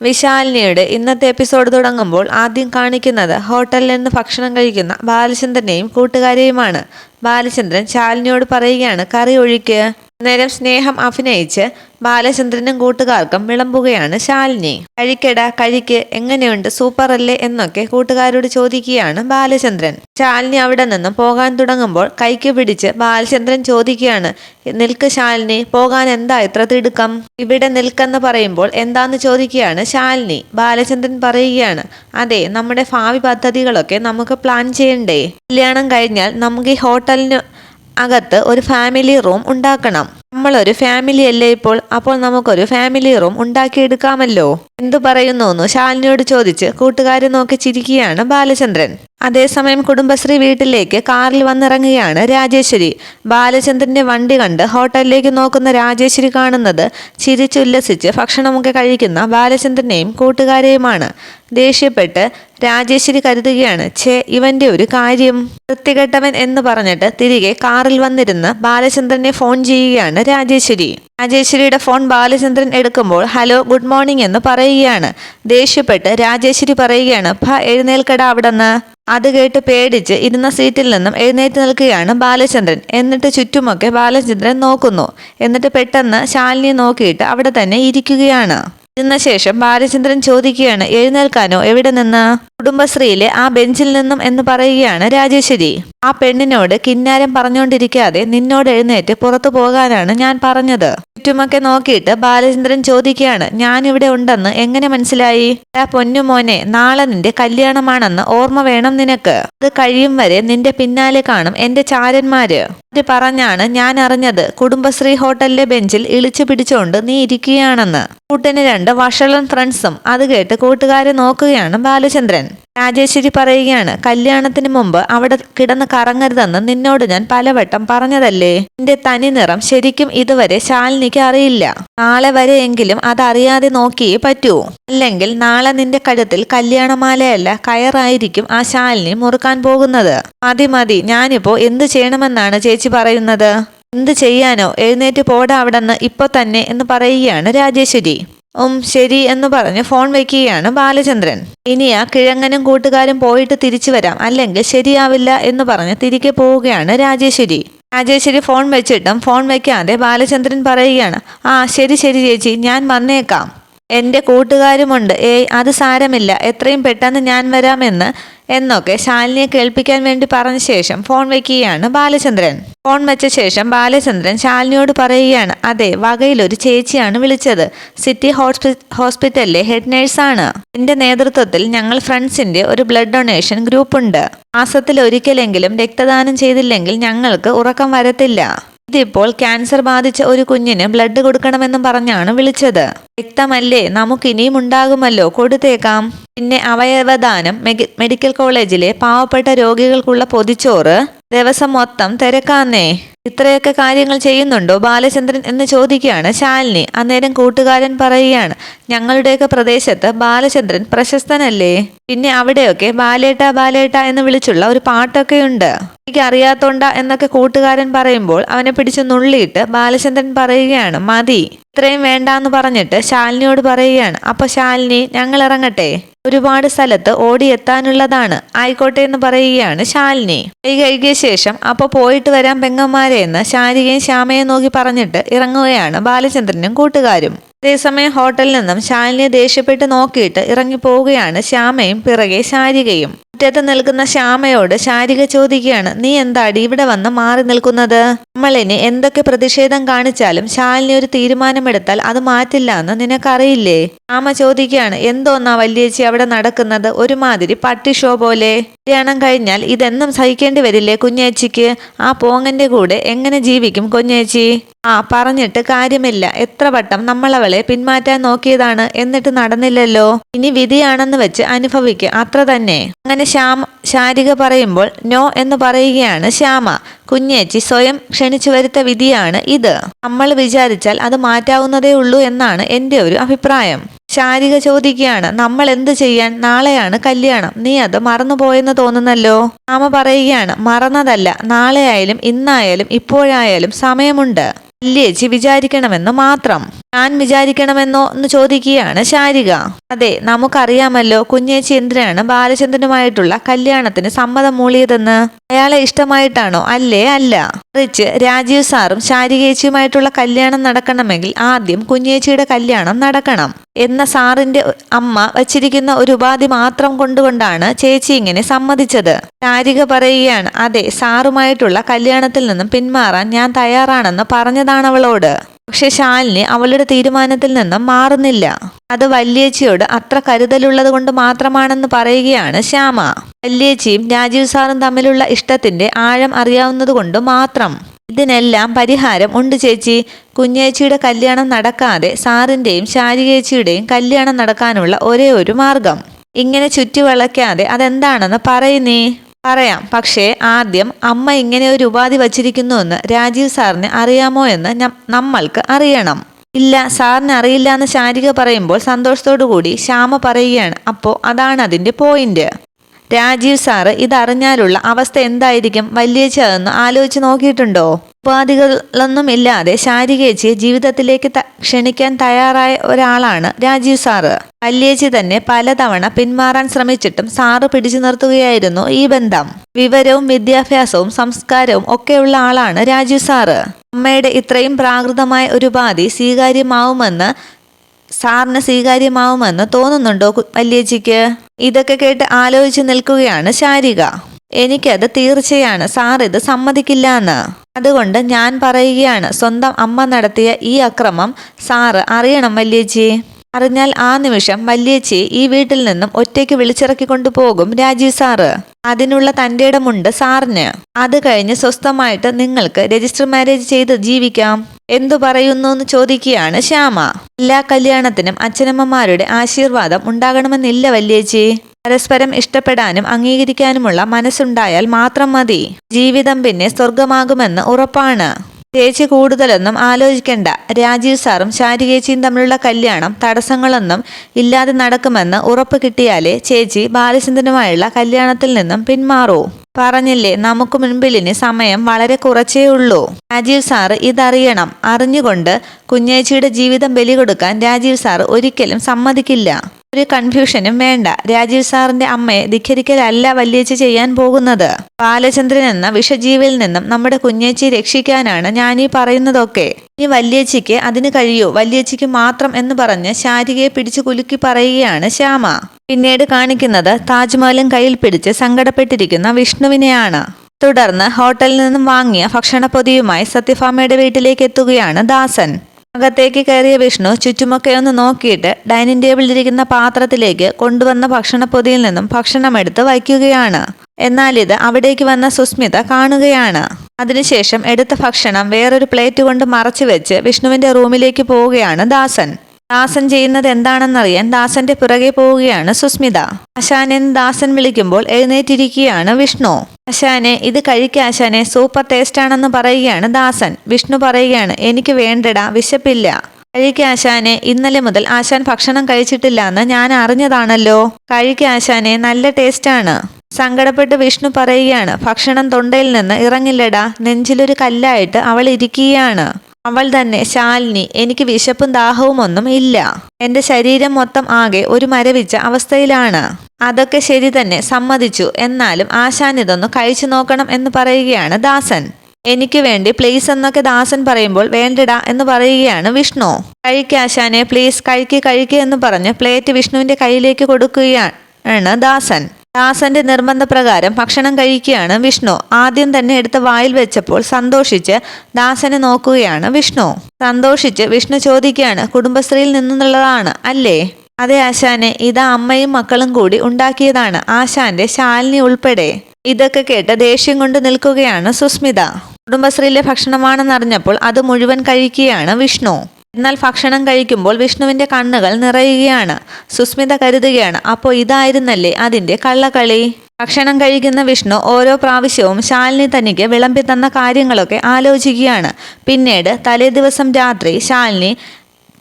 വിശാലിനിയുടെ ഇന്നത്തെ എപ്പിസോഡ് തുടങ്ങുമ്പോൾ ആദ്യം കാണിക്കുന്നത് ഹോട്ടലിൽ നിന്ന് ഭക്ഷണം കഴിക്കുന്ന ബാലചന്ദ്രനെയും കൂട്ടുകാരെയുമാണ്. ബാലചന്ദ്രൻ ശാലിനിയോട് പറയുകയാണ് കറി ഒഴിക്ക്. നേരം സ്നേഹം അഭിനയിച്ച് ബാലചന്ദ്രനും കൂട്ടുകാർക്കും വിളമ്പുകയാണ് ശാലിനി. കഴിക്കട കഴിക്ക് എങ്ങനെയുണ്ട്? സൂപ്പർ അല്ലേ എന്നൊക്കെ കൂട്ടുകാരോട് ചോദിക്കുകയാണ് ബാലചന്ദ്രൻ. ശാലിനി അവിടെ നിന്നും പോകാൻ തുടങ്ങുമ്പോൾ കൈക്ക് പിടിച്ച് ബാലചന്ദ്രൻ ചോദിക്കുകയാണ് നിൽക്ക് ശാലിനി പോകാൻ എന്താ ഇത്ര തിടുക്കം? ഇവിടെ നിൽക്കെന്ന് പറയുമ്പോൾ എന്താന്ന് ചോദിക്കുകയാണ് ശാലിനി. ബാലചന്ദ്രൻ പറയുകയാണ് അതെ നമ്മുടെ ഭാവി പദ്ധതികളൊക്കെ നമുക്ക് പ്ലാൻ ചെയ്യണ്ടേ? കല്യാണം കഴിഞ്ഞാൽ നമുക്ക് ഈ ഹോട്ടലിന് അകത്ത് ഒരു ഫാമിലി റൂം ഉണ്ടാക്കണം. നമ്മളൊരു ഫാമിലി അല്ലേ ഇപ്പോൾ? അപ്പോൾ നമുക്കൊരു ഫാമിലി റൂം ഉണ്ടാക്കിയെടുക്കാമല്ലോ. എന്തു പറയുന്നു ശാലിനിയോട് ചോദിച്ച് കൂട്ടുകാരെ നോക്കി ചിരിക്കുകയാണ് ബാലചന്ദ്രൻ. അതേസമയം കുടുംബശ്രീ വീട്ടിലേക്ക് കാറിൽ വന്നിറങ്ങുകയാണ് രാജേശ്വരി. ബാലചന്ദ്രന്റെ വണ്ടി കണ്ട് ഹോട്ടലിലേക്ക് നോക്കുന്ന രാജേശ്വരി കാണുന്നത് ചിരിച്ചുല്ലസിച്ച് ഭക്ഷണമൊക്കെ കഴിക്കുന്ന ബാലചന്ദ്രനെയും കൂട്ടുകാരെയുമാണ്. ദേഷ്യപ്പെട്ട് രാജേശ്വരി കരുതുകയാണ് ഛേ ഇവന്റെ ഒരു കാര്യം. വൃത്തികെട്ടവൻ എന്ന് പറഞ്ഞിട്ട് തിരികെ കാറിൽ വന്നിരുന്ന് ബാലചന്ദ്രനെ ഫോൺ ചെയ്യുകയാണ് രാജേശ്വരി. രാജേശ്വരിയുടെ ഫോൺ ബാലചന്ദ്രൻ എടുക്കുമ്പോൾ ഹലോ ഗുഡ് മോർണിംഗ് എന്ന് പറയുകയാണ്. ദേഷ്യപ്പെട്ട് രാജേശ്വരി പറയുകയാണ് ഭ എഴുന്നേൽക്കട അവിടെന്ന്. അത് കേട്ട് പേടിച്ച് ഇരുന്ന സീറ്റിൽ നിന്നും എഴുന്നേറ്റ് നിൽക്കുകയാണ് ബാലചന്ദ്രൻ. എന്നിട്ട് ചുറ്റുമൊക്കെ ബാലചന്ദ്രൻ നോക്കുന്നു. എന്നിട്ട് പെട്ടെന്ന് ശാലിനിയെ നോക്കിയിട്ട് അവിടെ തന്നെ ഇരിക്കുകയാണ്. ഇരുന്ന ശേഷം ബാലചന്ദ്രൻ ചോദിക്കുകയാണ് എഴുന്നേൽക്കാനോ? എവിടെ നിന്ന്? കുടുംബശ്രീയിലെ ആ ബെഞ്ചിൽ നിന്നും എന്ന് പറയുകയാണ് രാജേശ്വരി. ആ പെണ്ണിനോട് കിന്നാരം പറഞ്ഞുകൊണ്ടിരിക്കാതെ നിന്നോട് എഴുന്നേറ്റ് പുറത്തു പോകാനാണ് ഞാൻ പറഞ്ഞത്. ചുറ്റുമൊക്കെ നോക്കിയിട്ട് ബാലചന്ദ്രൻ ചോദിക്കുകയാണ് ഞാനിവിടെ ഉണ്ടെന്ന് എങ്ങനെ മനസ്സിലായി? ആ പൊന്നുമോനെ നാളെ നിന്റെ കല്യാണമാണെന്ന് ഓർമ്മ വേണം നിനക്ക്. അത് കഴിയും വരെ നിന്റെ പിന്നാലെ കാണും എന്റെ ചാരന്മാര്. അത് പറഞ്ഞാണ് ഞാൻ അറിഞ്ഞത് കുടുംബശ്രീ ഹോട്ടലിലെ ബെഞ്ചിൽ ഇളിച്ചു പിടിച്ചുകൊണ്ട് നീ ഇരിക്കുകയാണെന്ന്. കൂട്ടിന് രണ്ട് വഷളൻ ഫ്രണ്ട്സും അത് കേട്ട് കൂട്ടുകാരെ നോക്കുകയാണ് ബാലചന്ദ്രൻ. രാജേശ്വരി പറയുകയാണ് കല്യാണത്തിന് മുമ്പ് അവിടെ കിടന്ന് കറങ്ങരുതെന്ന് നിന്നോട് ഞാൻ പലവട്ടം പറഞ്ഞതല്ലേ? നിന്റെ തനി നിറം ശരിക്കും ഇതുവരെ ശാലിനിക്ക് അറിയില്ല. നാളെ വരെയെങ്കിലും അതറിയാതെ നോക്കിയേ പറ്റൂ. അല്ലെങ്കിൽ നാളെ നിന്റെ കഴുത്തിൽ കല്യാണമാലയല്ല കയറായിരിക്കും ആ ശാലിനി മുറുക്കാൻ പോകുന്നത്. മതി മതി. ഞാനിപ്പോ എന്ത് ചെയ്യണമെന്നാണ് ചേച്ചി പറയുന്നത്? എന്ത് ചെയ്യാനോ? എഴുന്നേറ്റ് പോടാ അവിടെന്ന് ഇപ്പൊ തന്നെ എന്ന് പറയുകയാണ് രാജേശ്വരി. ഉം ശരി എന്ന് പറഞ്ഞ് ഫോൺ വെക്കുകയാണ് ബാലചന്ദ്രൻ. ഇനി ആ കിഴങ്ങനും കൂട്ടുകാരും പോയിട്ട് തിരിച്ചു വരാം. അല്ലെങ്കിൽ ശരിയാവില്ല എന്ന് പറഞ്ഞ് തിരികെ പോവുകയാണ് രാജേശ്വരി. രാജേശ്വരി ഫോൺ വെച്ചിട്ടും ഫോൺ വെക്കാതെ ബാലചന്ദ്രൻ പറയുകയാണ് ആ ശരി ശരി ചേച്ചി ഞാൻ വന്നേക്കാം. എന്റെ കൂട്ടുകാരുമുണ്ട്. ഏയ് അത് സാരമില്ല. എത്രയും പെട്ടെന്ന് ഞാൻ വരാമെന്ന് എന്നൊക്കെ ശാലിനിയെ കേൾപ്പിക്കാൻ വേണ്ടി പറഞ്ഞ ശേഷം ഫോൺ വെക്കുകയാണ് ബാലചന്ദ്രൻ. ഫോൺ വെച്ച ശേഷം ബാലചന്ദ്രൻ ശാലിനിയോട് പറയുകയാണ് അതെ വകയിലൊരു ചേച്ചിയാണ് വിളിച്ചത്. സിറ്റി ഹോസ്പി ഹോസ്പിറ്റലിലെ ഹെഡ് നേഴ്സാണ്. എന്റെ നേതൃത്വത്തിൽ ഞങ്ങൾ ഫ്രണ്ട്സിന്റെ ഒരു ബ്ലഡ് ഡൊണേഷൻ ഗ്രൂപ്പ് ഉണ്ട് മാസത്തിൽ ഒരിക്കലെങ്കിലും രക്തദാനം ചെയ്തില്ലെങ്കിൽ ഞങ്ങൾക്ക് ഉറക്കം വരത്തില്ല. ഇതിപ്പോൾ ക്യാൻസർ ബാധിച്ച ഒരു കുഞ്ഞിന് ബ്ലഡ് കൊടുക്കണമെന്നും പറഞ്ഞാണ് വിളിച്ചത്. വ്യക്തമല്ലേ? നമുക്കിനിയും ഉണ്ടാകുമല്ലോ. കൊടുത്തേക്കാം. പിന്നെ അവയവദാനം മെഡിക്കൽ കോളേജിലെ പാവപ്പെട്ട രോഗികൾക്കുള്ള പൊതിച്ചോറ്. ദിവസം മൊത്തം തിരക്കാന്നേ. ഇത്രയൊക്കെ കാര്യങ്ങൾ ചെയ്യുന്നുണ്ടോ? ബാലചന്ദ്രൻ എന്ന് ചോദിക്കുകയാണ് ശാലിനി. അന്നേരം കൂട്ടുകാരൻ പറയുകയാണ് ഞങ്ങളുടെയൊക്കെ പ്രദേശത്ത് ബാലചന്ദ്രൻ പ്രശസ്തനല്ലേ? പിന്നെ അവിടെയൊക്കെ ബാലേട്ട ബാലേട്ട എന്ന് വിളിച്ചുള്ള ഒരു പാട്ടൊക്കെ ഉണ്ട്. എനിക്ക് അറിയാത്തോണ്ട എന്നൊക്കെ കൂട്ടുകാരൻ പറയുമ്പോൾ അവനെ പിടിച്ച് നുള്ളിയിട്ട് ബാലചന്ദ്രൻ പറയുകയാണ് മതി ഇത്രയും വേണ്ടാന്ന് പറഞ്ഞിട്ട് ശാലിനിയോട് പറയുകയാണ്. അപ്പൊ ശാലിനി ഞങ്ങൾ ഇറങ്ങട്ടെ ഒരുപാട് സ്ഥലത്ത് ഓടിയെത്താനുള്ളതാണ്. ആയിക്കോട്ടെ എന്ന് പറയുകയാണ് ശാലിനി. കൈ കഴുകിയ ശേഷം അപ്പൊ പോയിട്ട് വരാം പെങ്ങന്മാരെ. എന്ന് ശാരികയും ശ്യാമയെ നോക്കി പറഞ്ഞിട്ട് ഇറങ്ങുകയാണ് ബാലചന്ദ്രനും കൂട്ടുകാരും. അതേസമയം ഹോട്ടലിൽ നിന്നും ശാലിനിയെ ദേഷ്യപ്പെട്ട് നോക്കിയിട്ട് ഇറങ്ങിപ്പോവുകയാണ് ശ്യാമയും പിറകെ ശാരികയും. മുറ്റത്ത് നിൽക്കുന്ന ശ്യാമയോട് ശാരിക ചോദിക്കുകയാണ് നീ എന്താടി ഇവിടെ വന്ന് മാറി നിൽക്കുന്നത്? നമ്മളിനി എന്തൊക്കെ പ്രതിഷേധം കാണിച്ചാലും ശാലിനി ഒരു തീരുമാനമെടുത്താൽ അത് മാറ്റില്ല എന്ന് നിനക്കറിയില്ലേ? ശ്യാമ ചോദിക്കുകയാണ് എന്തോന്നാ വല്യേച്ചി അവിടെ നടക്കുന്നത്? ഒരുമാതിരി പട്ടി ഷോ പോലെ. കല്യാണം കഴിഞ്ഞാൽ ഇതെന്നും സഹിക്കേണ്ടി വരില്ലേ കുഞ്ഞേച്ചിക്ക്? ആ പോങ്ങന്റെ കൂടെ എങ്ങനെ ജീവിക്കും കുഞ്ഞേച്ചി? ആ പറഞ്ഞിട്ട് കാര്യമില്ല. എത്ര വട്ടം നമ്മളവളെ പിന്മാറ്റാൻ നോക്കിയതാണ്. എന്നിട്ട് നടന്നില്ലല്ലോ. ഇനി വിധിയാണെന്ന് വെച്ച് അനുഭവിക്കുക അത്ര തന്നെ. അങ്ങനെ ശ്യാമ ശാരിക പറയുമ്പോൾ നോ എന്ന് പറയുകയാണ് ശ്യാമ. കുഞ്ഞേച്ചി സ്വയം ക്ഷണിച്ചു വരുത്ത വിധിയാണ് ഇത്. നമ്മൾ വിചാരിച്ചാൽ അത് മാറ്റാവുന്നതേ ഉള്ളൂ എന്നാണ് എന്റെ ഒരു അഭിപ്രായം. ശാരിക ചോദിക്കുകയാണ് നമ്മൾ എന്ത് ചെയ്യാൻ? നാളെയാണ് കല്യാണം. നീ അത് മറന്നുപോയെന്ന് തോന്നുന്നല്ലോ? ആമ പറയുകയാണ് മറന്നതല്ല. നാളെയായാലും ഇന്നായാലും ഇപ്പോഴായാലും സമയമുണ്ട്. വല്യേച്ചി വിചാരിക്കണമെന്ന് മാത്രം. ഞാൻ വിചാരിക്കണമെന്നോ എന്ന് ചോദിക്കുകയാണ് ശാരിക. അതെ നമുക്കറിയാമല്ലോ കുഞ്ഞേച്ചി എന്തിനാണ് ബാലചന്ദ്രനുമായിട്ടുള്ള കല്യാണത്തിന് സമ്മതം മൂളിയതെന്ന്. അയാളെ ഇഷ്ടമായിട്ടാണോ? അല്ലേ അല്ല. റിച്ച് രാജീവ് സാറും ശാരികേച്ചിയുമായിട്ടുള്ള കല്യാണം നടക്കണമെങ്കിൽ ആദ്യം കുഞ്ഞേച്ചിയുടെ കല്യാണം നടക്കണം. എന്ന സാറിന്റെ അമ്മ വച്ചിരിക്കുന്ന ഒരു ഉപാധി മാത്രം കൊണ്ടുകൊണ്ടാണ് ചേച്ചി ഇങ്ങനെ സമ്മതിച്ചത്. ശാരിക പറയുകയാണ് അതെ സാറുമായിട്ടുള്ള കല്യാണത്തിൽ നിന്നും പിന്മാറാൻ ഞാൻ തയ്യാറാണെന്ന് പറഞ്ഞതാണ് അവളോട്. പക്ഷെ ശാലിനി അവളുടെ തീരുമാനത്തിൽ നിന്നും മാറുന്നില്ല. അത് വല്യേച്ചിയോട് അത്ര കരുതലുള്ളത് കൊണ്ട് മാത്രമാണെന്ന് പറയുകയാണ് ശ്യാമ. വല്യേച്ചിയും രാജീവ് സാറും തമ്മിലുള്ള ഇഷ്ടത്തിന്റെ ആഴം അറിയാവുന്നതുകൊണ്ട് മാത്രം. ഇതിനെല്ലാം പരിഹാരം ഉണ്ട് ചേച്ചി. കുഞ്ഞേച്ചിയുടെ കല്യാണം നടക്കാതെ സാറിന്റെയും ശാരികേച്ചിയുടെയും കല്യാണം നടക്കാനുള്ള ഒരേ ഒരു മാർഗം. ഇങ്ങനെ ചുറ്റിവളയ്ക്കാതെ അതെന്താണെന്ന് പറയുന്നേ പറയാം. പക്ഷേ ആദ്യം അമ്മ ഇങ്ങനെ ഒരു ഉപാധി വച്ചിരിക്കുന്നുവെന്ന് രാജീവ് സാറിന് അറിയാമോ എന്ന് നമ്മൾക്ക് അറിയണം. ഇല്ല സാറിന് അറിയില്ല എന്ന് ശാരിക പറയുമ്പോൾ സന്തോഷത്തോടു കൂടി ശ്യാമ പറയുകയാണ്. അപ്പോൾ അതാണ് അതിന്റെ പോയിന്റ്. രാജീവ് സാറ് ഇതറിഞ്ഞാലുള്ള അവസ്ഥ എന്തായിരിക്കും? വലിയേച്ചി അതൊന്ന് ആലോചിച്ച് നോക്കിയിട്ടുണ്ടോ? ഉപാധികളൊന്നും ഇല്ലാതെ ശാരികേച്ചിയെ ജീവിതത്തിലേക്ക് ക്ഷണിക്കാൻ തയ്യാറായ ഒരാളാണ് രാജീവ് സാറ് വല്യേച്ചി തന്നെ പലതവണ പിന്മാറാൻ ശ്രമിച്ചിട്ടും സാറ് പിടിച്ചു നിർത്തുകയായിരുന്നു ഈ ബന്ധം. വിവരവും വിദ്യാഭ്യാസവും സംസ്കാരവും ഒക്കെയുള്ള ആളാണ് രാജീവ് സാറ്. അമ്മയുടെ ഇത്രയും പ്രാകൃതമായ ഒരു ഉപാധി സ്വീകാര്യമാവുമെന്ന് സാറിന് സ്വീകാര്യമാവുമെന്ന് തോന്നുന്നുണ്ടോ കു- വല്യേച്ചിക്ക്? ഇതൊക്കെ കേട്ട് ആലോചിച്ച് നിൽക്കുകയാണ് ശാരിക. എനിക്കത് തീർച്ചയാണ്. സാർ ഇത് സമ്മതിക്കില്ല എന്ന്. അതുകൊണ്ട് ഞാൻ പറയുകയാണ് സ്വന്തം അമ്മ നടത്തിയ ഈ അക്രമം സാറ് അറിയണം വല്യേച്ചി. അറിഞ്ഞാൽ ആ നിമിഷം വല്യേച്ചി ഈ വീട്ടിൽ നിന്നും ഒറ്റയ്ക്ക് വിളിച്ചിറക്കി കൊണ്ടുപോകും രാജീവ് സാറ്. അതിനുള്ള തന്റെ ഇടമുണ്ട് സാറിന്. അത് കഴിഞ്ഞ് സ്വസ്ഥമായിട്ട് നിങ്ങൾക്ക് രജിസ്റ്റർ മാരേജ് ചെയ്ത് ജീവിക്കാം. എന്തു പറയുന്നു എന്ന് ചോദിക്കുകയാണ് ശ്യാമ. എല്ലാ കല്യാണത്തിനും അച്ഛനമ്മമാരുടെ ആശീർവാദം ഉണ്ടാകണമെന്നില്ല വല്യേച്ചി. പരസ്പരം ഇഷ്ടപ്പെടാനും അംഗീകരിക്കാനുമുള്ള മനസ്സുണ്ടായാൽ മാത്രം മതി. ജീവിതം പിന്നെ സ്വർഗമാകുമെന്ന് ഉറപ്പാണ്. ചേച്ചി കൂടുതലൊന്നും ആലോചിക്കേണ്ട. രാജീവ് സാറും ശാരികേച്ചിയും തമ്മിലുള്ള കല്യാണം തടസ്സങ്ങളൊന്നും ഇല്ലാതെ നടക്കുമെന്ന് ഉറപ്പ് കിട്ടിയാലേ ചേച്ചി ബാലചന്ദ്രനുമായുള്ള കല്യാണത്തിൽ നിന്നും പിന്മാറൂ. പറഞ്ഞില്ലേ നമുക്ക് മുൻപിലിന് സമയം വളരെ കുറച്ചേ ഉള്ളൂ. രാജീവ് സാറ് ഇതറിയണം. അറിഞ്ഞുകൊണ്ട് കുഞ്ഞേച്ചിയുടെ ജീവിതം ബലി കൊടുക്കാൻ രാജീവ് സാർ ഒരിക്കലും സമ്മതിക്കില്ല. ഒരു കൺഫ്യൂഷനും വേണ്ട. രാജീവ് സാറിന്റെ അമ്മയെ ധിഖരിക്കലല്ല വല്യേച്ചി ചെയ്യാൻ പോകുന്നത്. ബാലചന്ദ്രൻ എന്ന വിഷജീവിയിൽ നിന്നും നമ്മുടെ കുഞ്ഞേച്ചി രക്ഷിക്കാനാണ് ഞാനീ പറയുന്നതൊക്കെ. ഈ വല്യേച്ചിക്ക് അതിന് കഴിയൂ. വല്യേച്ചിക്ക് മാത്രം എന്ന് പറഞ്ഞ് ശാരികയെ പിടിച്ചു കുലുക്കി പറയുകയാണ് ശ്യാമ. പിന്നീട് കാണിക്കുന്നത് താജ്മഹലും കയ്യിൽ പിടിച്ച് സങ്കടപ്പെട്ടിരിക്കുന്ന വിഷ്ണുവിനെയാണ്. തുടർന്ന് ഹോട്ടലിൽ നിന്നും വാങ്ങിയ ഭക്ഷണപ്പൊതിയുമായി സത്യഭാമയുടെ വീട്ടിലേക്ക് എത്തുകയാണ് ദാസൻ. അകത്തേക്ക് കയറിയ വിഷ്ണു ചുറ്റുമൊക്കെ ഒന്ന് നോക്കിയിട്ട് ഡൈനിങ് ടേബിളിലിരിക്കുന്ന പാത്രത്തിലേക്ക് കൊണ്ടുവന്ന ഭക്ഷണപ്പൊതിയിൽ നിന്നും ഭക്ഷണമെടുത്ത് വയ്ക്കുകയാണ്. എന്നാൽ ഇത് അവിടേക്ക് വന്ന സുസ്മിത കാണുകയാണ്. അതിനുശേഷം എടുത്ത ഭക്ഷണം വേറൊരു പ്ലേറ്റ് കൊണ്ട് മറച്ചു വെച്ച് വിഷ്ണുവിന്റെ റൂമിലേക്ക് പോവുകയാണ് ദാസൻ. ദാസൻ ചെയ്യുന്നത് എന്താണെന്നറിയാൻ ദാസന്റെ പുറകെ പോവുകയാണ് സുസ്മിത. അശാനെന്ന് ദാസൻ വിളിക്കുമ്പോൾ എഴുന്നേറ്റിരിക്കുകയാണ് വിഷ്ണു. അശാനെ ഇത് കഴിക്കുക അശാനെ സൂപ്പർ ടേസ്റ്റ് ആണെന്ന് പറയുകയാണ് ദാസൻ. വിഷ്ണു പറയുകയാണ് എനിക്ക് വേണ്ടടാ വിശപ്പില്ല. കഴിക്ക ആശാനെ ഇന്നലെ മുതൽ ആശാൻ ഭക്ഷണം കഴിച്ചിട്ടില്ല എന്ന് ഞാൻ അറിഞ്ഞതാണല്ലോ. കഴിക്ക ആശാനെ നല്ല ടേസ്റ്റാണ്. സങ്കടപ്പെട്ട് വിഷ്ണു പറയുകയാണ് ഭക്ഷണം തൊണ്ടയിൽ നിന്ന് ഇറങ്ങില്ലടാ നെഞ്ചിലൊരു കല്ലായിട്ട് അവൾ ഇരിക്കുകയാണ്. അവൾ തന്നെ ശാലിനി എനിക്ക് വിശപ്പും ദാഹവും ഒന്നും ഇല്ല. എന്റെ ശരീരം മൊത്തം ആകെ ഒരു മരവിച്ച അവസ്ഥയിലാണ്. അതൊക്കെ ശരി തന്നെ സമ്മതിച്ചു. എന്നാലും ആശാൻ ഇതൊന്ന് കഴിച്ചു നോക്കണം എന്ന് പറയുകയാണ് ദാസൻ. എനിക്ക് വേണ്ടി പ്ലീസ് എന്നൊക്കെ ദാസൻ പറയുമ്പോൾ വേണ്ടടാ എന്ന് പറയുകയാണ് വിഷ്ണു. കഴിക്ക ആശാനെ പ്ലീസ് കഴിക്ക് കഴിക്ക് എന്ന് പറഞ്ഞ് പ്ലേറ്റ് വിഷ്ണുവിന്റെ കയ്യിലേക്ക് കൊടുക്കുകയാണ് ദാസൻ. ദാസന്റെ നിർബന്ധപ്രകാരം ഭക്ഷണം കഴിക്കുകയാണ് വിഷ്ണു. ആദ്യം തന്നെ എടുത്ത് വായിൽ വെച്ചപ്പോൾ സന്തോഷിച്ച് ദാസനെ നോക്കുകയാണ് വിഷ്ണു. സന്തോഷിച്ച് വിഷ്ണു ചോദിക്കുകയാണ് കുടുംബശ്രീയിൽ നിന്നുള്ളതാണ് അല്ലേ? അതെ ആശാനെ ഇത് അമ്മയും മക്കളും കൂടി ഉണ്ടാക്കിയതാണ്. ആശാന്റെ ശാലിനി ഉൾപ്പെടെ. ഇതൊക്കെ കേട്ട് ദേഷ്യം കൊണ്ട് നിൽക്കുകയാണ് സുസ്മിത. കുടുംബശ്രീയിലെ ഭക്ഷണമാണെന്നറിഞ്ഞപ്പോൾ അത് മുഴുവൻ കഴിക്കുകയാണ് വിഷ്ണു. എന്നാൽ ഭക്ഷണം കഴിക്കുമ്പോൾ വിഷ്ണുവിന്റെ കണ്ണുകൾ നിറയുകയാണ് സുസ്മിത കരുതുകയാണ് അപ്പോൾ ഇതായിരുന്നല്ലേ അതിന്റെ കള്ളക്കളി? ഭക്ഷണം കഴിക്കുന്ന വിഷ്ണു ഓരോ പ്രാവശ്യവും ശാലിനി തനിക്ക് വിളമ്പി തന്ന കാര്യങ്ങളൊക്കെ ആലോചിക്കുകയാണ്. പിന്നീട് തലേ ദിവസം രാത്രി ശാലിനി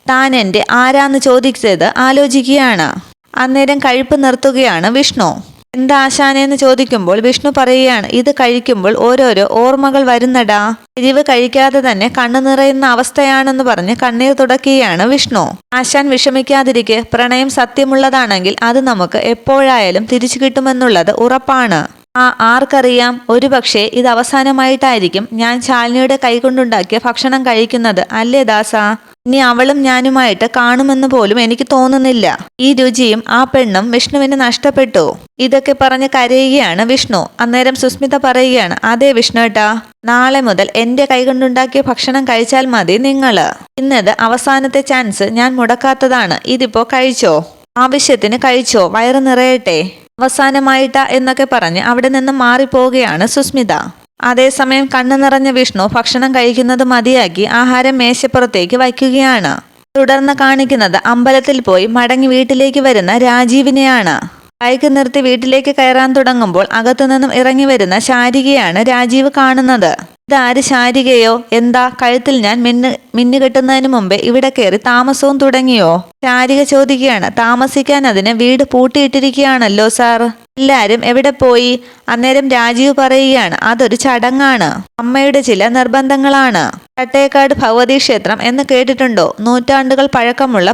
താൻ എന്റെ ആരാന്ന് ചോദിച്ചത് ആലോചിക്കുകയാണ്. അന്നേരം കഴിപ്പ് നിർത്തുകയാണ് വിഷ്ണു. എന്താ ആശാനെന്ന് ചോദിക്കുമ്പോൾ വിഷ്ണു പറയുകയാണ് ഇത് കഴിക്കുമ്പോൾ ഓരോരോ ഓർമ്മകൾ വരുന്നടാ. എരിവ് കഴിക്കാതെ തന്നെ കണ്ണു നിറയുന്ന അവസ്ഥയാണെന്ന് പറഞ്ഞ് കണ്ണീർ തുടക്കുകയാണ് വിഷ്ണു. ആശാൻ വിഷമിക്കാതിരിക്കെ പ്രണയം സത്യമുള്ളതാണെങ്കിൽ അത് നമുക്ക് എപ്പോഴായാലും തിരിച്ചു കിട്ടുമെന്നുള്ളത് ഉറപ്പാണ്. ആ ആർക്കറിയാം. ഒരുപക്ഷെ ഇത് അവസാനമായിട്ടായിരിക്കും ഞാൻ ശാലിനിയുടെ കൈകൊണ്ടുണ്ടാക്കിയ ഭക്ഷണം കഴിക്കുന്നത്. അല്ലേ ദാസ? ഇനി അവളും ഞാനുമായിട്ട് കാണുമെന്ന് പോലും എനിക്ക് തോന്നുന്നില്ല. ഈ രുചിയും ആ പെണ്ണും വിഷ്ണുവിന് നഷ്ടപ്പെട്ടു. ഇതൊക്കെ പറഞ്ഞ് കരയുകയാണ് വിഷ്ണു. അന്നേരം സുസ്മിത പറയുകയാണ് അതെ വിഷ്ണു ഏട്ടാ നാളെ മുതൽ എന്റെ കൈകൊണ്ടുണ്ടാക്കിയ ഭക്ഷണം കഴിച്ചാൽ മതി നിങ്ങൾ. ഇന്നത് അവസാനത്തെ ചാൻസ്. ഞാൻ മുടക്കാത്തതാണ്. ഇതിപ്പോ കഴിച്ചോ? ആവശ്യത്തിന് കഴിച്ചോ? വയറ് നിറയട്ടെ. അവസാനമായിട്ടാ എന്നൊക്കെ പറഞ്ഞ് അവിടെ നിന്ന് മാറിപ്പോവുകയാണ് സുസ്മിത. അതേസമയം കണ്ണു നിറഞ്ഞ വിഷ്ണു ഭക്ഷണം കഴിക്കുന്നത് മതിയാക്കി ആഹാരം മേശപ്പുറത്തേക്ക് വയ്ക്കുകയാണ്. തുടർന്ന് കാണിക്കുന്നത് അമ്പലത്തിൽ പോയി മടങ്ങി വീട്ടിലേക്ക് വരുന്ന രാജീവിനെയാണ്. ബൈക്ക് നിർത്തി വീട്ടിലേക്ക് കയറാൻ തുടങ്ങുമ്പോൾ അകത്തുനിന്നും ഇറങ്ങി വരുന്ന ശാരികയാണ് രാജീവ് കാണുന്നത്. ഇതാര് ശാരികയോ? എന്താ? കഴുത്തിൽ ഞാൻ മിന്നു മിന്നുകെട്ടുന്നതിന് മുമ്പേ ഇവിടെ കയറി താമസവും തുടങ്ങിയോ? ശാരിക ചോദിക്കുകയാണ്. താമസിക്കാൻ അതിന് വീട് പൂട്ടിയിട്ടിരിക്കുകയാണല്ലോ സാർ. എല്ലാരും എവിടെ പോയി? അന്നേരം രാജീവ് പറയുകയാണ് അതൊരു ചടങ്ങാണ്. അമ്മയുടെ ചില നിർബന്ധങ്ങളാണ്. തട്ടേക്കാട് ഭഗവതി ക്ഷേത്രം എന്ന് കേട്ടിട്ടുണ്ടോ? നൂറ്റാണ്ടുകൾ പഴക്കമുള്ള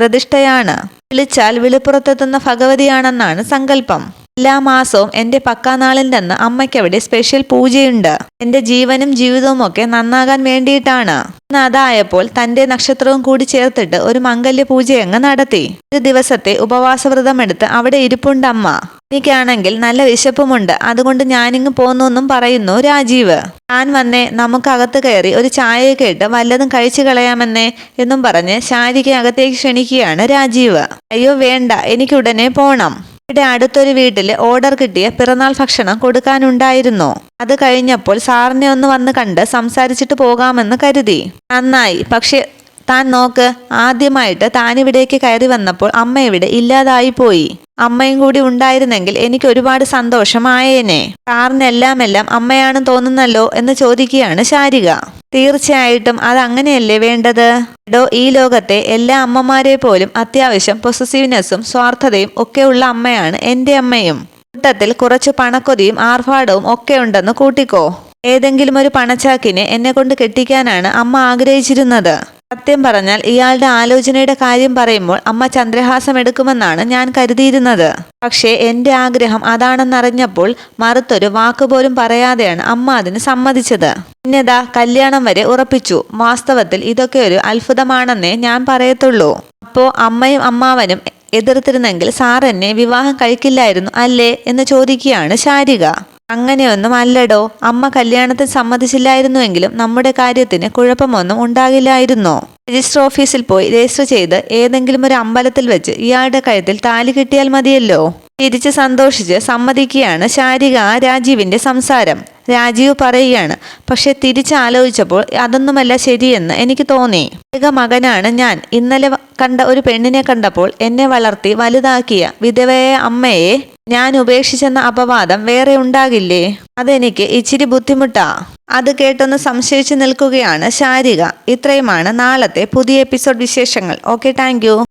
പ്രതിഷ്ഠയാണ്. വിളിച്ചാൽ വിളിപ്പുറത്തെത്തുന്ന ഭഗവതിയാണെന്നാണ് സങ്കല്പം. എല്ലാ മാസവും എന്റെ പക്കാനാളിന്റെ അന്ന് അമ്മയ്ക്കവിടെ സ്പെഷ്യൽ പൂജയുണ്ട്. എന്റെ ജീവനും ജീവിതവും ഒക്കെ നന്നാകാൻ വേണ്ടിയിട്ടാണ്. അതായപ്പോൾ തന്റെ നക്ഷത്രവും കൂടി ചേർത്തിട്ട് ഒരു മംഗല്യ പൂജയങ്ങ് നടത്തി. ഒരു ദിവസത്തെ ഉപവാസവ്രതമെടുത്ത് അവിടെ ഇരിപ്പുണ്ട് അമ്മ. എനിക്കാണെങ്കിൽ നല്ല വിശപ്പുമുണ്ട്. അതുകൊണ്ട് ഞാനിങ്ങ് പോന്നു പറയുന്നു രാജീവ്. താൻ വന്നേ നമുക്കകത്ത് കയറി ഒരു ചായയൊക്കെ കേട്ട് വല്ലതും കഴിച്ചു കളയാമെന്നേ എന്നും പറഞ്ഞ് ശാരിക്ക് അകത്തേക്ക് ക്ഷണിക്കുകയാണ് രാജീവ്. അയ്യോ വേണ്ട. എനിക്കുടനെ പോണം. ഇവിടെ അടുത്തൊരു വീട്ടിൽ ഓർഡർ കിട്ടിയ പിറന്നാൾ ഭക്ഷണം കൊടുക്കാനുണ്ടായിരുന്നു. അത് കഴിഞ്ഞപ്പോൾ സാറിനെ ഒന്ന് വന്ന് കണ്ട് സംസാരിച്ചിട്ട് പോകാമെന്ന് കരുതി. നന്നായി. പക്ഷെ താൻ നോക്ക് ആദ്യമായിട്ട് താനിവിടേക്ക് കയറി വന്നപ്പോൾ അമ്മ ഇവിടെ ഇല്ലാതായി പോയി അമ്മയും കൂടി ഉണ്ടായിരുന്നെങ്കിൽ എനിക്ക് ഒരുപാട് സന്തോഷമായേനെ. കാറിനെല്ലാം എല്ലാം അമ്മയാണ് തോന്നുന്നല്ലോ എന്ന് ചോദിക്കുകയാണ് ശാരിക. തീർച്ചയായിട്ടും അത് അങ്ങനെയല്ലേ വേണ്ടത്? എടോ ഈ ലോകത്തെ എല്ലാ അമ്മമാരെ പോലും അത്യാവശ്യം പൊസസീവ്നെസ്സും സ്വാർത്ഥതയും ഒക്കെ ഉള്ള അമ്മയാണ് എന്റെ അമ്മയും. കൂട്ടത്തിൽ കുറച്ച് പണക്കൊതിയും ആർഭാടവും ഒക്കെ ഉണ്ടെന്ന് കൂട്ടിക്കോ. ഏതെങ്കിലും ഒരു പണച്ചാക്കിനെ എന്നെ കൊണ്ട് കെട്ടിക്കാനാണ് അമ്മ ആഗ്രഹിച്ചിരുന്നത്. സത്യം പറഞ്ഞാൽ ഇയാളുടെ ആലോചനയുടെ കാര്യം പറയുമ്പോൾ അമ്മ ചന്ദ്രഹാസം എടുക്കുമെന്നാണ് ഞാൻ കരുതിയിരുന്നത്. പക്ഷേ എന്റെ ആഗ്രഹം അതാണെന്നറിഞ്ഞപ്പോൾ മറുത്തൊരു വാക്കുപോലും പറയാതെയാണ് അമ്മ അതിന് സമ്മതിച്ചത്. പിന്നെതാ കല്യാണം വരെ ഉറപ്പിച്ചു. വാസ്തവത്തിൽ ഇതൊക്കെ ഒരു അത്ഭുതമാണെന്നേ ഞാൻ പറയത്തുള്ളൂ. അപ്പോ അമ്മയും അമ്മാവനും എതിർത്തിരുന്നെങ്കിൽ സാർ എന്നെ വിവാഹം കഴിക്കില്ലായിരുന്നു അല്ലേ എന്ന് ചോദിക്കുകയാണ് ശാരിക. അങ്ങനെയൊന്നും അല്ലടോ. അമ്മ കല്യാണത്തിന് സമ്മതിച്ചില്ലായിരുന്നുവെങ്കിലും നമ്മുടെ കാര്യത്തിന് കുഴപ്പമൊന്നും ഉണ്ടാകില്ലായിരുന്നോ? രജിസ്റ്റർ ഓഫീസിൽ പോയി രജിസ്റ്റർ ചെയ്ത് ഏതെങ്കിലും ഒരു അമ്പലത്തിൽ വെച്ച് ഇയാളുടെ കഴുത്തിൽ താലി കിട്ടിയാൽ മതിയല്ലോ. തിരിച്ച് സന്തോഷിച്ച് സമ്മതിക്കുകയാണ് ശാരിക രാജീവിന്റെ സംസാരം. രാജീവ് പറയുകയാണ് പക്ഷെ തിരിച്ചാലോചിച്ചപ്പോൾ അതൊന്നുമല്ല ശരിയെന്ന് എനിക്ക് തോന്നി. ഏക മകനാണ് ഞാൻ. ഇന്നലെ കണ്ട ഒരു പെണ്ണിനെ കണ്ടപ്പോൾ എന്നെ വളർത്തി വലുതാക്കിയ വിധവയെ അമ്മയെ ഞാൻ ഉപേക്ഷിച്ചെന്ന അപവാദം വേറെ ഉണ്ടാകില്ലേ? അതെനിക്ക് ഇച്ചിരി ബുദ്ധിമുട്ടാ. അത് കേട്ടൊന്ന് സംശയിച്ചു നിൽക്കുകയാണ് ശാരിക. ഇത്രയുമാണ് നാളത്തെ പുതിയ എപ്പിസോഡ് വിശേഷങ്ങൾ. Okay thank